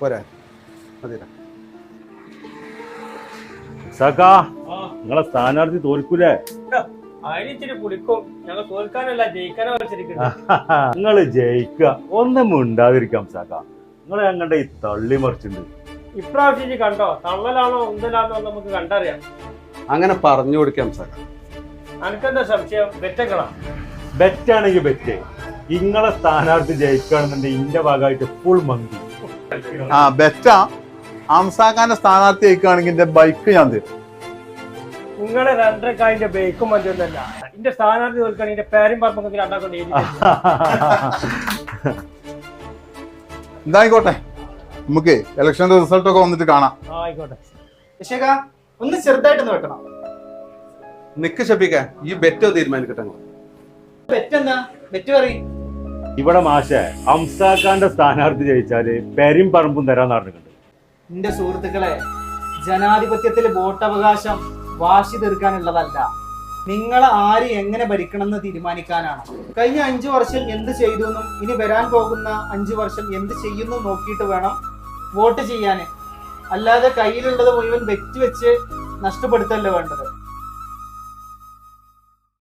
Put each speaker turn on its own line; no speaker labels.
പോരാ. മതിരാ
സക്കാ നിങ്ങളെ സ്ഥാനാർത്ഥി തോൽക്കൂലേ? നിങ്ങൾ ജയിക്കുക. ഒന്നും മിണ്ടാതിരിക്കാം സാക്ക നിങ്ങളെ ഞങ്ങളുടെ ഈ തള്ളി മറിച്ചുണ്ട്
ഇപ്രാവശ്യം കണ്ടോ? തള്ളലാണോ ഉന്തലാണോ നമുക്ക് കണ്ടറിയാം.
അങ്ങനെ പറഞ്ഞു കൊടുക്കാം സാക്ക
അനക്കെന്താ സംശയം? ബെറ്റങ്ങളാ.
ബെറ്റാണെങ്കിൽ ബെറ്റ്. നിങ്ങളെ സ്ഥാനാർത്ഥി ജയിക്കുകയാണെന്നുണ്ടെങ്കിൽ ഇന്റെ ഭാഗമായിട്ട് ഫുൾ മന്തി.
ആ ബെറ്റ ആംസാഖാന്റെ സ്ഥാനാർത്ഥി ആയിക്കുകയാണെങ്കിൽ എന്റെ ബൈക്ക് ഞാൻ തരും.
നിങ്ങളെ രണ്ടരക്കായിന്റെ ബൈക്കും മറ്റൊന്നല്ല എന്റെ സ്ഥാനാർത്ഥി തോൽക്കാൻ എന്റെ പേരും പറമ്പൊക്കെ രണ്ടാക്കൊണ്ട്
എന്തായിക്കോട്ടെ നമുക്ക് ഇലക്ഷന്റെ റിസൾട്ട് ഒക്കെ വന്നിട്ട് കാണാം.
ആയിക്കോട്ടെ.
ഒന്ന് ചെറുതായിട്ടൊന്ന് വെക്കണം
നിക്ക് ഷപ്പിക്ക ഈ ബെറ്റോ തീരുമാനിക്കട്ടെ.
ബെറ്റ് എന്താ? ബെറ്റ് പറയും.
ഇവിടെ മാഷെ അംസാഖാന്റെ സ്ഥാനാർത്ഥി ജയിച്ചാൽ പെരും പറമ്പും തരാൻ നടന്നിട്ടുണ്ട്
എന്റെ സുഹൃത്തുക്കളെ ജനാധിപത്യത്തിൽ വോട്ടവകാശം വാശി തീർക്കാനുള്ളതല്ല. നിങ്ങൾ ആര് എങ്ങനെ ഭരിക്കണം എന്ന് തീരുമാനിക്കാനാണ്. കഴിഞ്ഞ അഞ്ചു വർഷം എന്ത് ചെയ്തു എന്നും ഇനി വരാൻ പോകുന്ന അഞ്ചു വർഷം എന്ത് ചെയ്യുന്നു നോക്കിയിട്ട് വേണം വോട്ട് ചെയ്യാൻ അല്ലാതെ കയ്യിലുള്ളത് മുഴുവൻ വെച്ച് വെച്ച് നഷ്ടപ്പെടുത്തല്ല വേണ്ടത്?